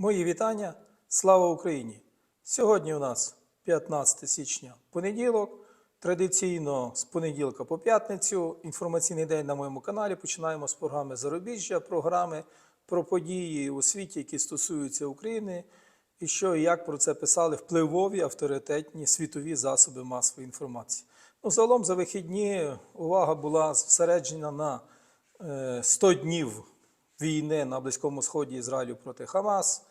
Мої вітання. Слава Україні! Сьогодні у нас 15 січня понеділок. Традиційно з понеділка по п'ятницю. Інформаційний день на моєму каналі. Починаємо з програми Зарубіжжя, програми про події у світі, які стосуються України, і що і як про це писали впливові авторитетні світові засоби масової інформації. Ну, загалом за вихідні увага була зосереджена на е, 100 днів війни на Близькому Сході Ізраїлю проти Хамас.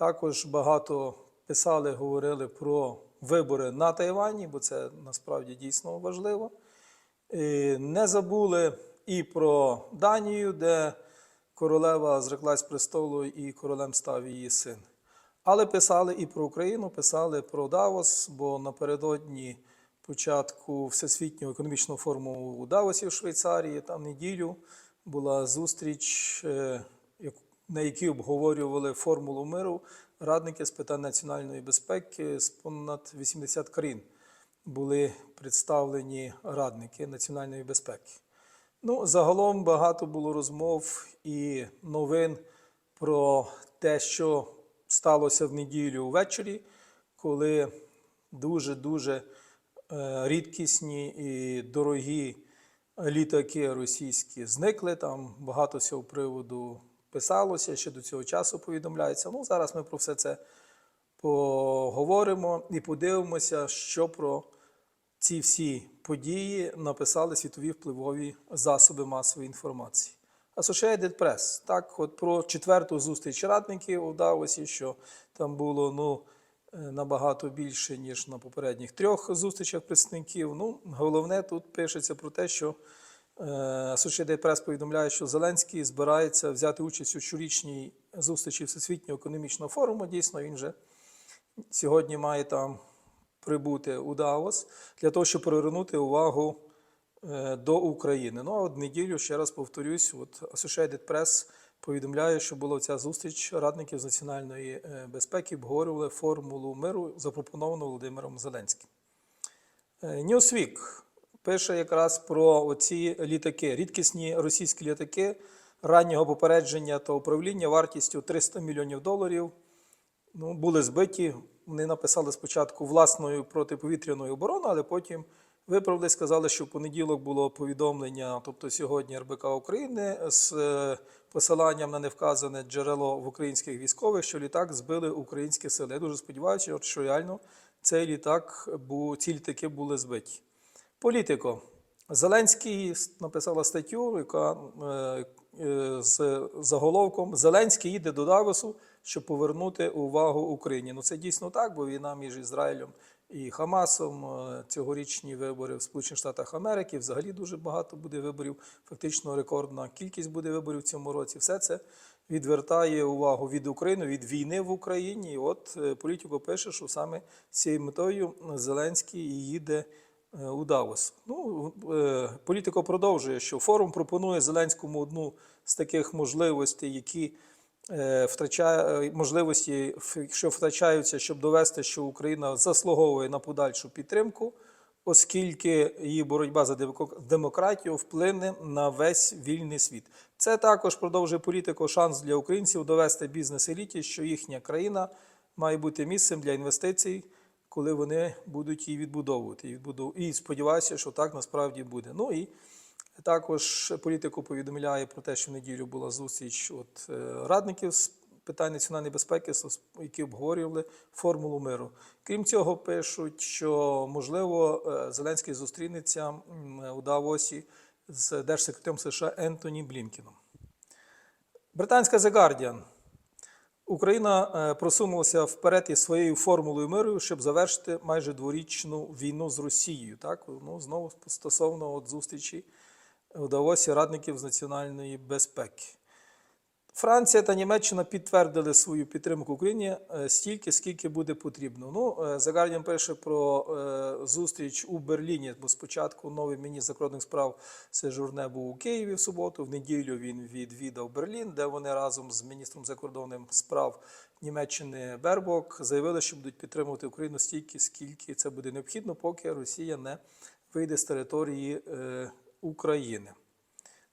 Також багато писали, говорили про вибори на Тайвані, бо це насправді дійсно важливо. Не забули і про Данію, де королева зреклась престолу і королем став її син. Але писали і про Україну, писали про Давос, бо напередодні початку Всесвітнього економічного форуму у Давосі в Швейцарії, там неділю була зустріч, е, на якій обговорювали формулу миру радники з питань національної безпеки з понад 80 країн. Були представлені радники національної безпеки. Ну, загалом багато було розмов і новин про те, що сталося в неділю ввечері, коли дуже-дуже е, рідкісні і дорогі літаки російські зникли. Там багато цього приводу писалося, ще до цього часу повідомляється. Ну, зараз ми про все це поговоримо і подивимося, що про ці всі події написали світові впливові засоби масової інформації. Associated Press, так, от про четверту зустріч радників у Давосі, що там було ну, е, набагато більше, ніж на попередніх трьох зустрічах представників. Ну, головне тут пишеться про те, що Associated Press повідомляє, що Зеленський збирається взяти участь у щорічній зустрічі Всесвітнього економічного форуму. Дійсно, він же сьогодні має там прибути у Давос для того, щоб привернути увагу е, до України. Ну а от неділю, ще раз повторюсь, от Associated Press повідомляє, що була ця зустріч радників з національної е, безпеки, обговорювали формулу миру, запропоновану Володимиром Зеленським. Е, Newsweek пише якраз про оці літаки, рідкісні російські літаки раннього попередження та управління вартістю 300 мільйонів доларів. Ну, були збиті. Вони написали спочатку власною протиповітряною обороною, але потім виправили, сказали, що в понеділок було повідомлення, тобто сьогодні РБК України з е, посиланням на невказане джерело в українських військових, що літак збили українські сили. Я дуже сподіваюся, що реально цей літак, ці літаки були збиті. Політико. Зеленський написала статтю, яка е, е, з заголовком Зеленський їде до Давосу, щоб повернути увагу Україні. Ну це дійсно так, бо війна між Ізраїлем і Хамасом, е, цьогорічні вибори в Сполучених Штатах Америки, взагалі дуже багато буде виборів. Фактично рекордна кількість буде виборів в цьому році. Все це відвертає увагу від України, від війни в Україні. І от політико пише, що саме з цією метою Зеленський їде у Давос. Ну, е, політико продовжує, що форум пропонує Зеленському одну з таких можливостей, які е, втрачає е, можливості, що втрачаються, щоб довести, що Україна заслуговує на подальшу підтримку, оскільки її боротьба за демократію вплине на весь вільний світ. Це також продовжує політику шанс для українців довести бізнес-еліті, що їхня країна має бути місцем для інвестицій, коли вони будуть її відбудовувати. І, сподіваюся, що так насправді буде. Ну і також політику повідомляє про те, що в неділю була зустріч от, е, радників з питань національної безпеки, які обговорювали формулу миру. Крім цього, пишуть, що можливо е, Зеленський зустрінеться у Давосі з держсекретарем США Ентоні Блінкіном. Британська The Guardian. Україна е, просунулася вперед із своєю формулою миру, щоб завершити майже дворічну війну з Росією. Так, ну знову стосовно от зустрічі у Давосі радників з національної безпеки. Франція та Німеччина підтвердили свою підтримку Україні е, стільки, скільки буде потрібно. Ну, е, пише про е, зустріч у Берліні, бо спочатку новий міністр закордонних справ Сежурне був у Києві в суботу. В неділю він відвідав Берлін, де вони разом з міністром закордонних справ Німеччини Бербок заявили, що будуть підтримувати Україну стільки, скільки це буде необхідно, поки Росія не вийде з території України.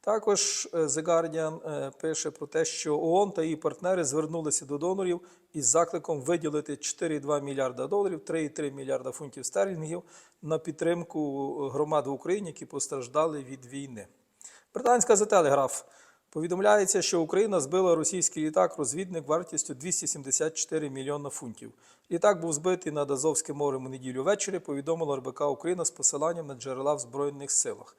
Також е, The Guardian е, пише про те, що ООН та її партнери звернулися до донорів із закликом виділити 4,2 мільярда доларів, 3,3 мільярда фунтів стерлінгів на підтримку громад в Україні, які постраждали від війни. Британська The Telegraph повідомляється, що Україна збила російський літак-розвідник вартістю 274 мільйона фунтів. Літак був збитий над Азовським морем у неділю ввечері, повідомила РБК Україна з посиланням на джерела в Збройних силах.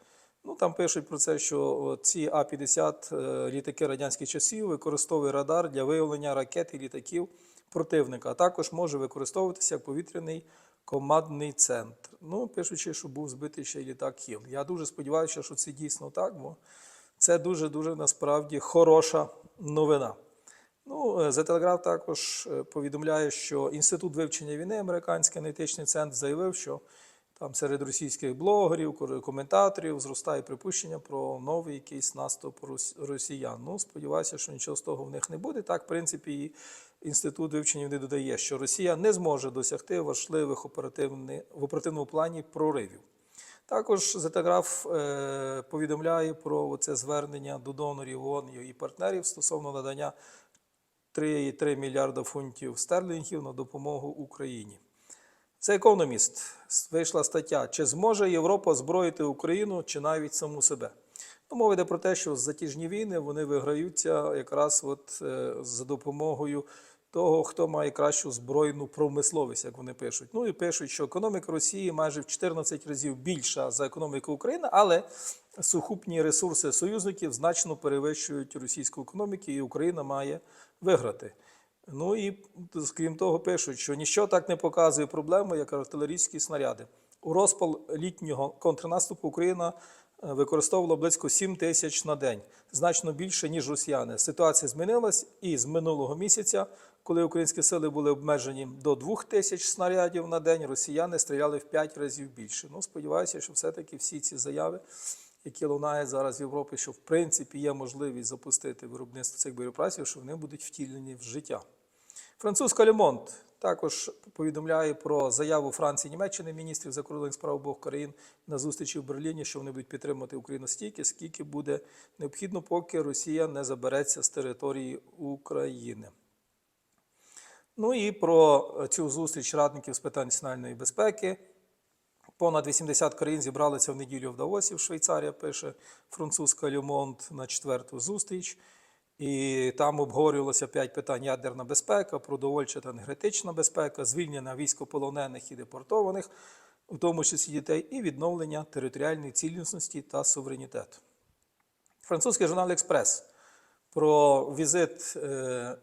Ну там пишуть про це, що ці А-50 е, літаки радянських часів використовує радар для виявлення ракет і літаків противника, а також може використовуватися як повітряний командний центр. Ну, пишучи, що був збитий ще й літак Хіл. Я дуже сподіваюся, що це дійсно так, бо це дуже-дуже насправді хороша новина. Ну, е, The Telegraph також е, повідомляє, що Інститут вивчення війни, американський аналітичний центр, заявив, що там серед російських блогерів, коментаторів зростає припущення про новий якийсь наступ рос- росіян. Ну, сподіваюся, що нічого з того в них не буде. Так, в принципі, і інститут вивчення війни додає, що Росія не зможе досягти важливих оперативних в оперативному плані проривів. Також Зетеграф е, повідомляє про це звернення до донорів ООН і партнерів стосовно надання 3,3 мільярда фунтів стерлінгів на допомогу Україні. Це економіст. Вийшла стаття, чи зможе Європа зброїти Україну чи навіть саму себе. Ну, мова йде про те, що затяжні війни вони виграються якраз от, е, за допомогою того, хто має кращу збройну промисловість, як вони пишуть. Ну і пишуть, що економіка Росії майже в 14 разів більша за економіку України, але сукупні ресурси союзників значно перевищують російську економіку, і Україна має виграти. Ну і крім того, пишуть, що ніщо так не показує проблему, як артилерійські снаряди. У розпал літнього контрнаступу Україна е, використовувала близько 7 тисяч на день, значно більше, ніж росіяни. Ситуація змінилась і з минулого місяця, коли українські сили були обмежені до 2 тисяч снарядів на день, росіяни стріляли в 5 разів більше. Ну, сподіваюся, що все-таки всі ці заяви, які лунають зараз в Європі, що в принципі є можливість запустити виробництво цих боєприпасів, що вони будуть втілені в життя. Французька Лемонт також повідомляє про заяву Франції і Німеччини, міністрів закордонних справ обох країн на зустрічі в Берліні, що вони будуть підтримувати Україну стільки, скільки буде необхідно, поки Росія не забереться з території України. Ну і про цю зустріч радників з питань національної безпеки. Понад 80 країн зібралися в неділю в Давосі, в Швейцарія, пише французька Люмонт на четверту зустріч. І там обговорювалося п'ять питань: ядерна безпека, продовольча та енергетична безпека, звільнення військополонених і депортованих, у тому числі дітей, і відновлення територіальної цілісності та суверенітету. Французький журнал Експрес про візит е,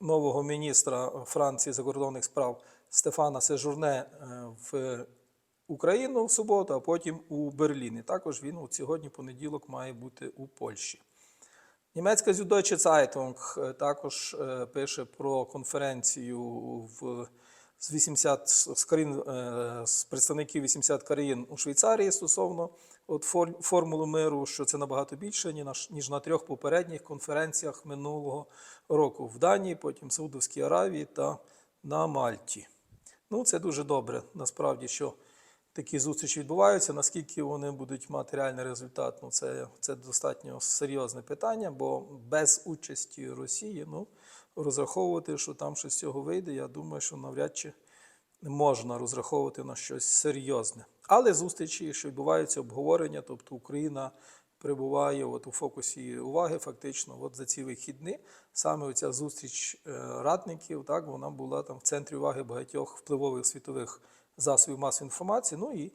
нового міністра Франції закордонних справ Стефана Сежурне е, в Україну в суботу, а потім у Берлін. І також він от сьогодні, понеділок, має бути у Польщі. Німецька Süddeutsche Zeitung е, також е, пише про конференцію в з 80 з країн е, з представників 80 країн у Швейцарії стосовно от фор- формули миру, що це набагато більше ніж ніж на трьох попередніх конференціях минулого року в Данії, потім Саудовській Аравії та на Мальті. Ну, це дуже добре, насправді, що такі зустрічі відбуваються. Наскільки вони будуть мати реальний результат, ну це, це достатньо серйозне питання, бо без участі Росії ну, розраховувати, що там щось з цього вийде, я думаю, що навряд чи можна розраховувати на щось серйозне. Але зустрічі, що відбуваються, обговорення, тобто Україна перебуває от у фокусі уваги, фактично, от за ці вихідні. Саме оця зустріч е, радників, так, вона була там в центрі уваги багатьох впливових світових засобів масової інформації. Ну і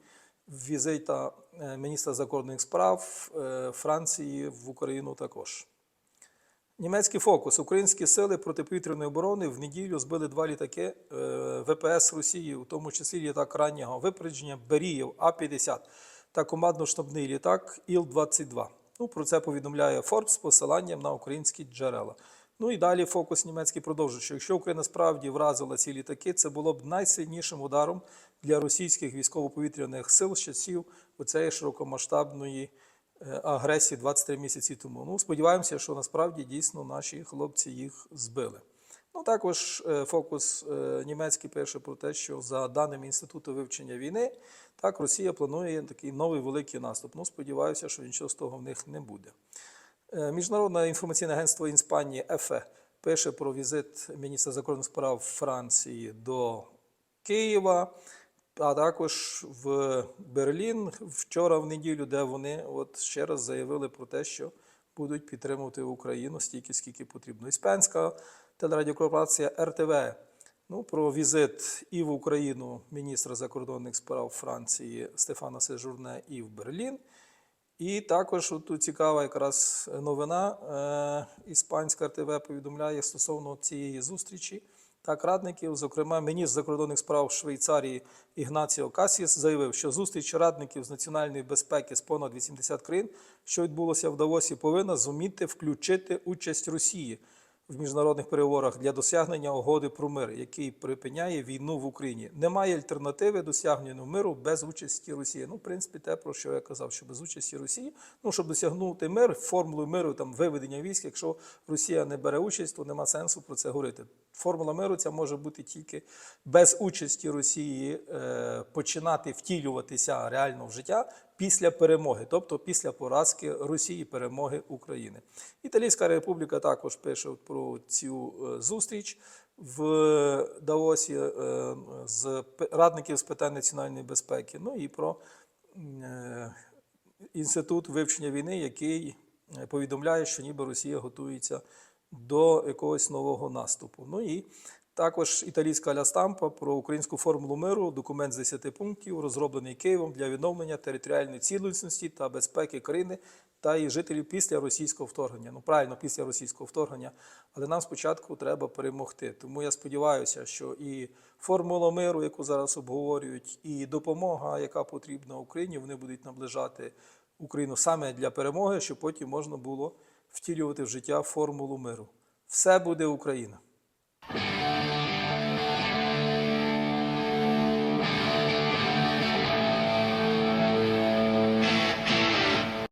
візита е, міністра закордонних справ е, Франції в Україну також. Німецький фокус. Українські сили протиповітряної оборони в неділю збили два літаки е, ВПС Росії, у тому числі літак раннього випередження Беріїв А-50 та командно-штабний літак Іл-22. Ну, про це повідомляє Форбс з посиланням на українські джерела. Ну і далі фокус німецький продовжує, що якщо Україна справді вразила ці літаки, це було б найсильнішим ударом для російських військово-повітряних сил з часів оцеї широкомасштабної е, агресії 23 місяці тому. Ну, сподіваємося, що насправді дійсно наші хлопці їх збили. Ну, також е, фокус е, німецький пише про те, що за даними Інституту вивчення війни, так Росія планує такий новий великий наступ. Ну, сподіваюся, що нічого з того в них не буде. Е, Міжнародне інформаційне агентство Іспанії ЕФЕ пише про візит міністра закордонних справ Франції до Києва, а також в Берлін вчора в неділю, де вони от ще раз заявили про те, що будуть підтримувати Україну стільки, скільки потрібно. Іспанська телерадіокорпорація РТВ ну, про візит і в Україну міністра закордонних справ Франції Стефана Сежурне і в Берлін. І також тут цікава якраз новина. Е, Іспанська РТВ повідомляє стосовно цієї зустрічі. Так, радників, зокрема, міністр закордонних справ Швейцарії Ігнаціо Касіс заявив, що зустріч радників з національної безпеки з понад 80 країн, що відбулося в Давосі, повинна зуміти включити участь Росії в міжнародних переговорах для досягнення угоди про мир, який припиняє війну в Україні. Немає альтернативи досягненню миру без участі Росії. Ну, в принципі, те, про що я казав, що без участі Росії, ну щоб досягнути мир, формулу миру, там виведення військ, якщо Росія не бере участь, то нема сенсу про це говорити. Формула миру ця може бути тільки без участі Росії е, починати втілюватися реально в життя після перемоги, тобто після поразки Росії, перемоги України. Італійська республіка також пише про цю е, зустріч в Даосі е, з радників з питань національної безпеки. Ну і про е, інститут вивчення війни, який е, повідомляє, що ніби Росія готується до якогось нового наступу. Ну і також італійська Ля Стампа про українську формулу миру, документ з 10 пунктів, розроблений Києвом для відновлення територіальної цілісності та безпеки країни та її жителів після російського вторгнення. Ну правильно, після російського вторгнення, але нам спочатку треба перемогти. Тому я сподіваюся, що і формула миру, яку зараз обговорюють, і допомога, яка потрібна Україні, вони будуть наближати Україну саме для перемоги, щоб потім можна було втілювати в життя формулу миру. Все буде Україна.